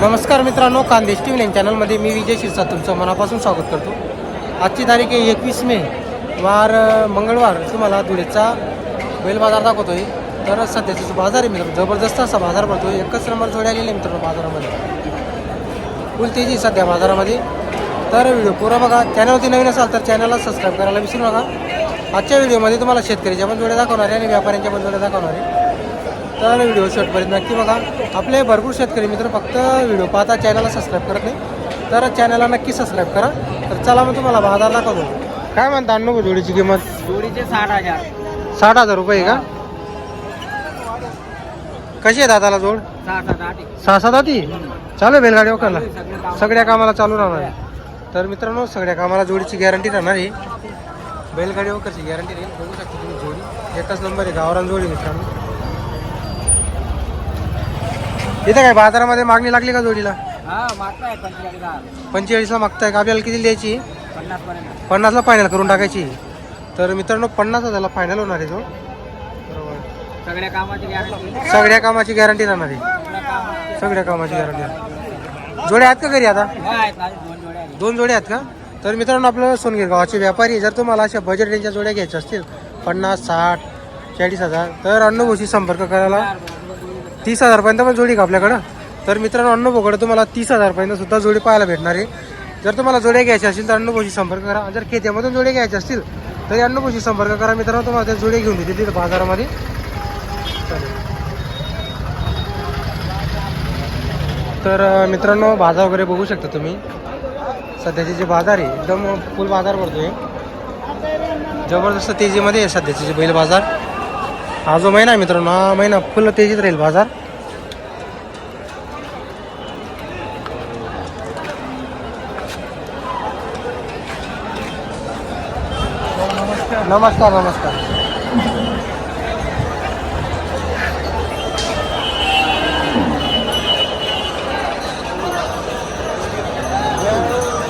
नमस्कार मित्रांनो Khandesh T V चॅनलमध्ये मी विजय शिरसा तुमचं मनापासून स्वागत करतो. आजची तारीख आहे एकवीस मे वार मंगळवार तुम्हाला धुळेचा बैल बाजार दाखवतोय. तर सध्याचा जो बाजार आहे मित्रांनो जबरदस्त असा बाजार भरतो एकच नंबर जोड्या आलेले आहे मित्रांनो बाजारामध्ये. फुल तेजी सध्या बाजारामध्ये. तर व्हिडिओ पुरा बघा. चॅनलवरती नवीन असाल तर चॅनलला सबस्क्राईब करायला विसरू नका. आजच्या व्हिडिओमध्ये तुम्हाला शेतकऱ्याच्या पण जोड्या दाखवणार आहे आणि व्यापाऱ्यांच्या पण जोड्या दाखवणार आहे. तर व्हिडिओ शेवटपर्यंत नक्की बघा. आपले भरपूर शेतकरी मित्र फक्त व्हिडिओ पाहता चॅनलला सबस्क्राईब करत नाही तर चॅनलला नक्की सबस्क्राईब करा. तर चला मग तुम्हाला बाजार दाखवतो. काय म्हणता अण्णू जोडीची किंमत? जोडीचे साठ हजार. साठ हजार रुपये का? कशी आहे दादाला जोड? सहा सात आठ सहा सात ती चालू आहे बैलगाडी सगळे काम. सगळ्या कामाला चालू राहणार आहे. तर मित्रांनो सगळ्या कामाला जोडीची गॅरंटी राहणार आहे. बैलगाडी वकरची गॅरंटी राहील. बघू शकता तुम्ही जोडी. एकच नंबर आहे गावरान जोडी मित्रांनो. इथं काय बाजारामध्ये मागणी लागली का जोडीला? हा मागताय पंचेचाळीस पंचेचाळीसला मागताय का? आपल्याला किती द्यायची? पन्नास पर्यंत पन्नासला फायनल करून टाकायची. तर मित्रांनो पन्नास हजारला फायनल होणार आहे बरोबर. सगळ्या कामाची गॅरंटी सगळ्या कामाची गॅरंटी राहणार आहे. सगळ्या कामाची गॅरंटी जोड्या आहेत का घरी आता? दोन जोड्या आहेत. दोन जोड्या आहेत का? तर मित्रांनो आपलं सोनगीर गावाचे व्यापारी जर तुम्हाला अशा बजेट रेंजच्या जोड्या घ्यायच्या असतील पन्नास साठ चाळीस हजार तर अन्नभूशी संपर्क करायला. तीस हजारपर्यंत पण जोडी का आपल्याकडं? तर मित्रांनो अन्नभोकडे तुम्हाला तीस हजारपर्यंत सुद्धा जोडी पाहायला भेटणार आहे. जर तुम्हाला जोड्या घ्यायच्या असतील तर अन्नभूशी संपर्क करा. जर खेत्यामधून जोड्या घ्यायच्या असतील तर अन्नभूशी संपर्क करा. मित्रांनो तुम्हाला त्या जोड्या घेऊन देते बाजारामध्ये. चालेल तर मित्रांनो बाजार वगैरे बघू शकता तुम्ही. सध्याचे जे बाजार आहे एकदम फुल बाजार भरतो आहे जबरदस्त तेजीमध्ये आहे सध्याचे जे बैल बाजार. हा जो महिना आहे मित्रांनो हा महिना फुल तेजीत राहील बाजार. नमस्कार नमस्कार.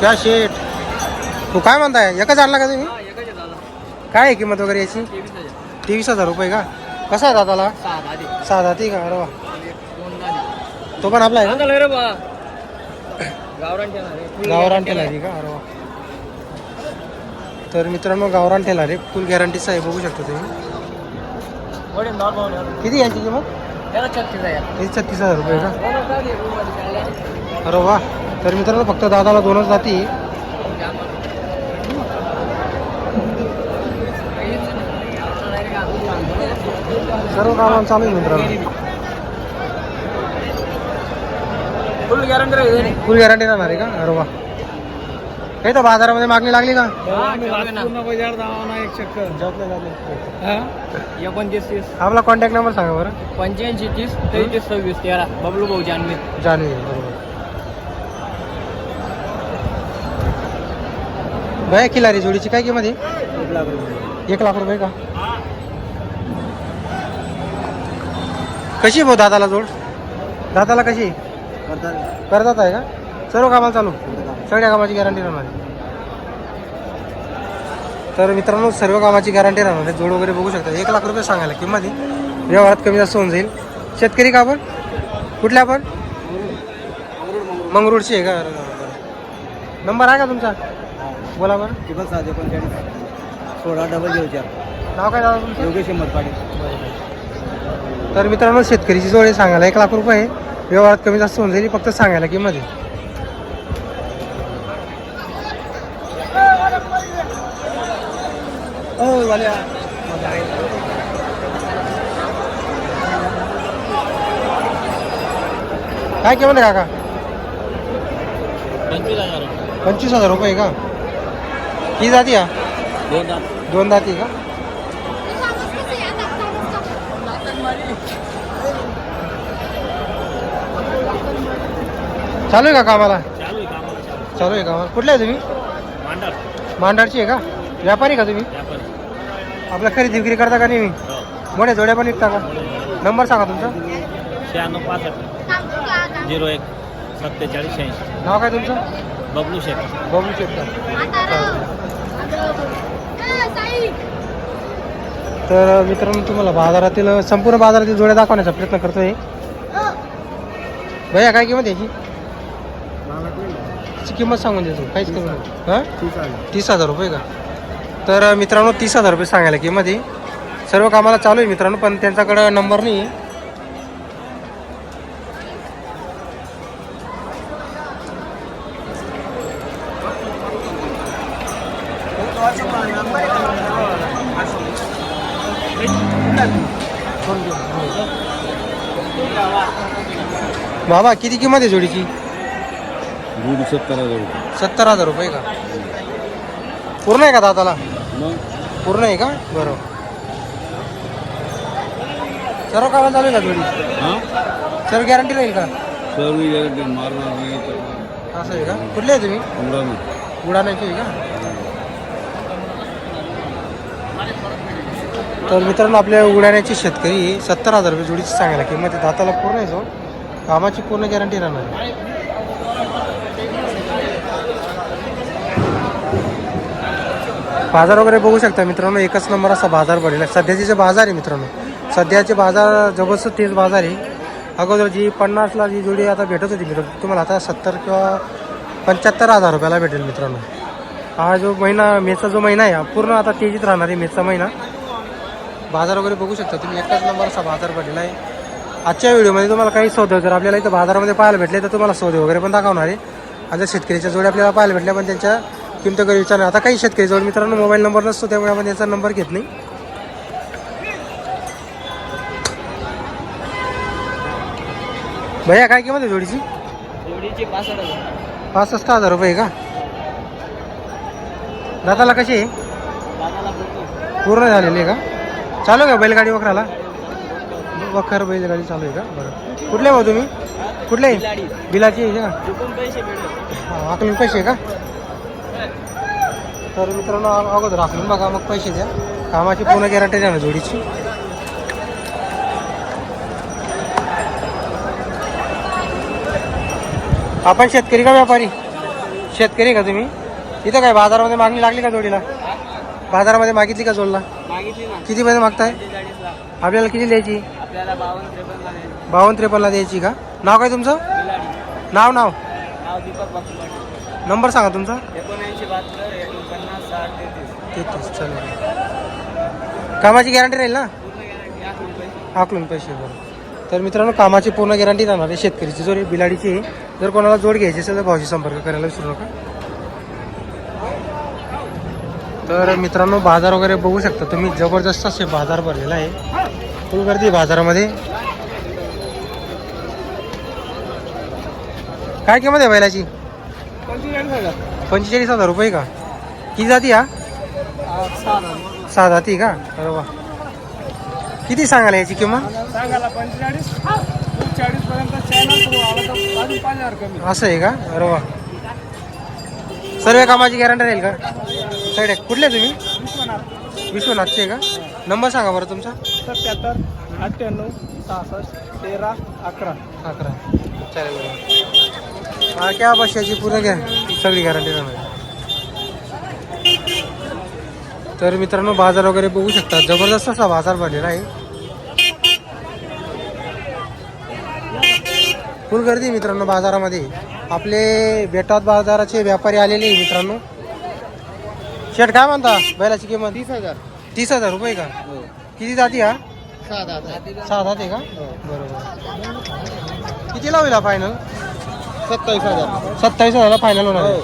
क्या शेट तू काय म्हणताय? एकच आणला का तुम्ही? हा. काय आहे किंमत वगैरे याची. तेवीस हजार रुपये का? कसा आहे दादाला. सहा जाती का अरे वा. दे. तो पण आपला आहे रे गावरान आहे. का? अरे वा. तर मित्रांनो गावरान टेलर आहे. फुल गॅरंटीचा आहे बघू शकता तुम्ही. किती यांची किंमत? छत्तीस हजार. किती छत्तीस हजार रुपये का. अरे वा. तर मित्रांनो फक्त दादाला दोनच जाती. सर्व कामाला चालू आहे मित्रांनो. फुल गॅरंटी राहील फुल गॅरंटी राहणार आहे का? अरे वा. काही तर बाजारामध्ये मागणी लागली का? पूर्ण बाजार दावाना एक चक्कर. एकोणतीस तीस. आपला कॉन्टॅक्ट नंबर सांगा बरं. पंच्याऐंशी तीस तेहतीस सव्वीस तेरा. बबलू भाऊ जानवी. जान्हवी बरोबर. भया जोडीची काय किंमत आहे? एक लाख रुपये का? कशी भाऊ दादाला जोड? दादाला कशी? करतात. आहे का? सर्व कामाला चालू? सगळ्या कामाची गॅरंटी राहणार आहे. तर मित्रांनो सर्व कामाची गॅरंटी राहणार आहे. जोड वगैरे बघू शकता. एक लाख रुपये सांगायला किंमत आहे. व्यवहारात कमी जास्त होऊन जाईल. शेतकरी का आपण? कुठल्या आपण? मंगरुळची आहे का? नंबर आहे का तुमचा? बोला बरं. टिपल सात एकोणचाळीस सोळा डबल चार. नाव काय दादा तुमचं? योगेश हिंमत पाटील तर मित्रांनो शेतकरीची जोडी सांगायला एक लाख रुपये आहे. व्यवहारात कमी जास्त होऊन जाईल फक्त सांगायला किंमत आहे. हो काय किंमत आहे काका? पंचवीस हजार. पंचवीस हजार रुपये का? ही जाती का? दोन दात दोन जाती का? चालू आहे का कामाला? चालू आहे कामाला चालू चालू आहे कामाला. कुठले आहे तुम्ही? मांडर मांडारची आहे का? व्यापारी का तुम्ही? व्यापारी. आपल्या खरेदी विक्री करता का नेहमी? मोठ्या जोड्या पण विकता का? नंबर सांगा तुमचा. शहाण्णव पासष्ट. झिरो एक सत्तेचाळीस शहाऐंशी. नाव काय तुमचं? बबलू शेख. बबलू शेट्टा तर मित्रांनो तुम्हाला बाजारातील संपूर्ण बाजारातील जोड्या दाखवण्याचा प्रयत्न करतोय. भैया काय किंमत याची? ची किंमत सांगून देतो. काहीच करू नका हां? तीस हजार. रुपये का? तर मित्रांनो तीस हजार रुपये सांगायला किंमत आहे. सर्व कामाला चालू आहे मित्रांनो पण त्यांच्याकडं नंबर नाही आहे. बाबा किती किंमत आहे जोडीची? दूध सत्तर हजार रुपये. सत्तर हजार रुपये का? पूर्ण आहे का दाताला? मग? पूर्ण आहे का? बरोबर सर्व कामाला चालू आहे का जोडी? हां? सर्व गॅरंटी राहील का? सर्व गॅरंटी मारणार नाही तर असं आहे का? कुठले आहे तुम्ही? उडान उडाण्याचे आहे का? तर मित्रांनो आपल्या उडाण्याची शेतकरी सत्तर हजार रुपये जोडीची सांगायला किंमत आहे दाताला पूर्ण आहे जो कामाची पूर्ण गॅरंटी राहणार आहे. बाजार वगैरे बघू शकता मित्रांनो एकच नंबर असा बाजार पडेल सध्याचे जे बाजार आहे मित्रांनो सध्याचे बाजार जबरदस्त तेच बाजार आहे. अगोदर जी पन्नासला जी जोडी आता भेटत होती मित्रांनो तुम्हाला आता सत्तर किंवा पंच्याहत्तर हजार रुपयाला भेटेल मित्रांनो. हा जो महिना मेचा जो महिना आहे हा पूर्ण आता तेजीत राहणार आहे मेचा महिना. बाजार वगैरे बघू शकता तुम्ही एकाच नंबर असा बाजार पडलेला आहे. आजच्या व्हिडिओमध्ये तुम्हाला काही सौदे जर आपल्याला इथं बाजारामध्ये पाहायला भेटले तर तुम्हाला सौदे वगैरे पण दाखवणार आहे. आणि जर शेतकऱ्याच्या जोडी आपल्याला पाहायला भेटल्या पण त्यांच्या किमती वगैरे विचारणार? आता काही शेतकरी जोड मित्रांनो मोबाईल नंबर नसतो त्यामुळे आपण याचा नंबर घेत नाही. भैया काय किंमत आहे जोडीची? जोडीचे पासष्ट हजार. पासष्ट हजार रुपये का? दाताला कशी आहे? पूर्ण. झालेली आहे का? चालू आहे का बैलगाडी वखराला? वखर बैलगाडी चालू आहे का? बरं. कुठले भाऊ तुम्ही? कुठले. बिलाची आहे का? आकलून पैसे आहे का? तर मित्रांनो अगोदर आकलून बघा मग पैसे द्या. कामाची पूर्ण गॅरंटी द्या ना जोडीची. आपण शेतकरी का व्यापारी? शेतकरी का तुम्ही? इथं काय बाजारामध्ये मागणी लागली का जोडीला? बाजारामध्ये मागितली का जोडला? किती पैसे मागताय? आपल्याला किती द्यायची? बावन्न त्रेपन्नला द्यायची का? नाव काय तुमचं? नाव नाव. नंबर सांगा तुमचा. एकोणऐंशी बहात्तर एकोणपन्नास साठ तेहतीस तेहतीस चालेल कामाची गॅरंटी राहील ना? पूर्ण गॅरंटी आठ रुपये. आकलून पैसे बरं. तर मित्रांनो कामाची पूर्ण गॅरंटी राहणार आहे शेतकरीची. जोड आहे, बिलाडीची आहे. जर कोणाला जोड घ्यायची असेल तर भाऊशी संपर्क करायला विसरू नका. तर मित्रांनो बाजार वगैरे बघू शकता तुम्ही. जबरदस्त असे बाजार भरलेला आहे. फुल गर्दी आहे बाजारामध्ये. काय किंमत आहे बैलाची? पंचेचाळीस हजार. पंचेचाळीस हजार रुपये का? किती जाती हा? सहा जाती का? अरे वा. किती सांगायला याची किंमत? असं आहे का? अरे वा. सर्व कामाची गॅरंटी राहील का? साईड कुठले तुम्ही? विश्वनाथ. विश्वनाथचे आहे का? नंबर सांगा बरं तुमचा. सत्याहत्तर अठ्ठ्याण्णव सहासष्ट तेरा अकरा. अकरा. चालेल बरं. क्या बशाची पूर्ण घ्या. सगळी गॅरंटी राहणार तर मित्रांनो बाजार वगैरे बघू शकता. जबरदस्त असा बाजार भरलेला आहे. फुल गर्दी मित्रांनो बाजारामध्ये. आपले बेटात बाजाराचे व्यापारी आलेले मित्रांनो. शेट काय म्हणता? बैलाची किंमत? तीस हजार. तीस हजार रुपये का? किती जाती हा? सहा जाते का? बरोबर. किती लावला फायनल सत्तावीस हजार. सत्तावीस हजारला फायनल होणार आहे.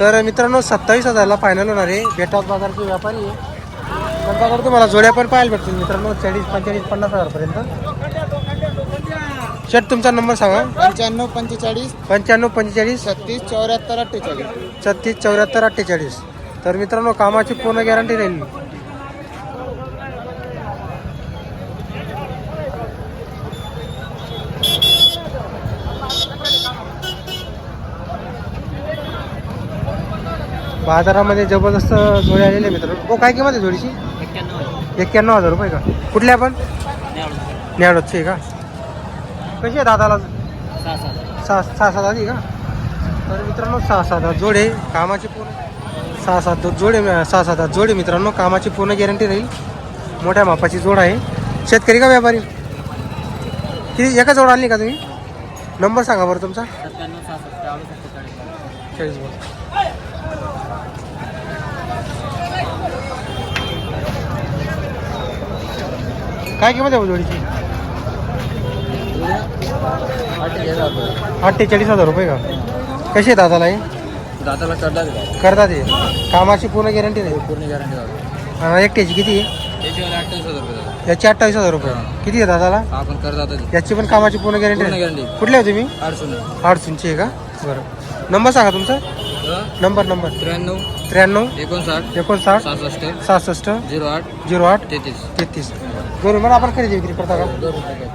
तर मित्रांनो सत्तावीस हजारला फायनल होणार आहे. बेटात बाजारचे व्यापारी आहे. तुम्हाला जोड्या पण पाहायला भेटतील. मित्रांनो चाळीस पंचेचाळीस पन्नास हजारपर्यंत. शेट तुमचा नंबर सांगा. पंच्याण्णव पंचेचाळीस पंच्याण्णव पंचेचाळीस. छत्तीस चौऱ्याहत्तर अठ्ठेचाळीस. छत्तीस चौऱ्याहत्तर अठ्ठेचाळीस. तर मित्रांनो कामाची पूर्ण गॅरंटी राहील. बाजारामध्ये जबरदस्त जोडी आलेली आहे मित्रांनो. हो काय किंमत आहे जोडीची? एक्क्याण्णव हजार रुपये का? कुठले आपण न्याडोचे आहे. का कशी आहे दादाला? सहा सात. सहा सात आली का? तर मित्रांनो सहा सात आठ जोडे कामाची पूर्ण सहा सात जोडे सहा सात आठ जोडे मित्रांनो. कामाची पूर्ण गॅरंटी राहील. मोठ्या मापाची जोड आहे. शेतकरी का व्यापारी? किती एका जोड आणली का तुम्ही? नंबर सांगा बरं तुमचा. चाळीस. बोल काय किंमत आहे हो जोडीची अठ्ठेचाळीस हजार रुपये का? कशी आहे दादाला हे? दाताला करतात करतात ते कामाची पूर्ण गॅरंटी नाही. पूर्ण गॅरंटी दादा हा, एकट्याची किती? आहे त्याच्यावर अठ्ठावीस हजार रुपये दादा याची अठ्ठावीस हजार रुपये. किती आहे दादाला? आपण करतात याची पण कामाची पूर्ण गॅरंटी पूर्ण आहे गॅरंटी. कुठले आहे तुम्ही? अडचण अडचणची आहे का? बरं. नंबर सांगा तुमचा. Number number. त्र्याण्णव. त्र्याण्णव एकोणसाठ एकोणसाठ सहासष्ट सहासष्ट झिरो आठ झिरो आठ तेहतीस. तेहतीस. बरोबर आपण खरेदी विक्री करता का?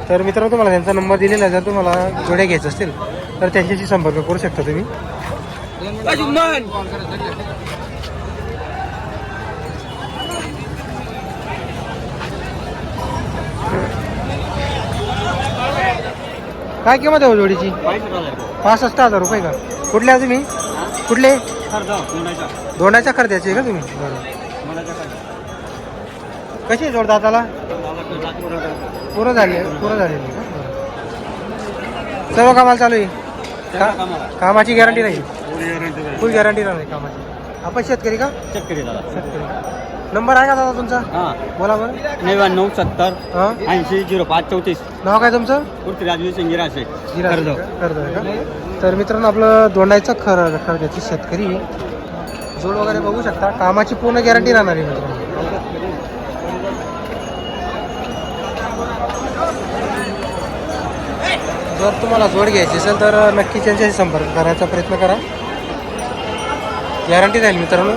तर मित्रांनो तुम्हाला त्यांचा नंबर दिलेला आहे. जर तुम्हाला जोड्या घ्यायच्या असतील तर त्यांच्याशी संपर्क करू शकता तुम्ही. काय किंमत आहे हो जोडीची? पासष्ट हजार रुपये का? कुठले आहे तुम्ही? कुठले? दोंडाच्या खर्चाचे का तुम्ही? बरं. कशी जोड दाताला? पुरं झाली. पुरं झालेली का बरं. सर्व कामाला चालू आहे? कामाची गॅरंटी नाही? फुल गॅरंटी नाही. कामाची. आपण शेतकरी का? शेतकरी शेतकरी. नंबर आहे का दादा तुमचा? हां. बोला बरं. नव्याण्णव सत्तर हां. ऐंशी झिरो पाच चौतीस. नाव काय तुमचं? पृथ्वीराज सिंगिरा कर्ज आहे का? तर मित्रांनो आपलं दोंडायचं खर खर्चाची शेतकरी. जोड वगैरे बघू शकता. कामाची पूर्ण गॅरंटी राहणार आहे मित्रांनो. जर तुम्हाला जोड घ्यायची असेल तर नक्की त्यांच्याशी संपर्क करायचा प्रयत्न करा. गॅरंटी राहील मित्रांनो.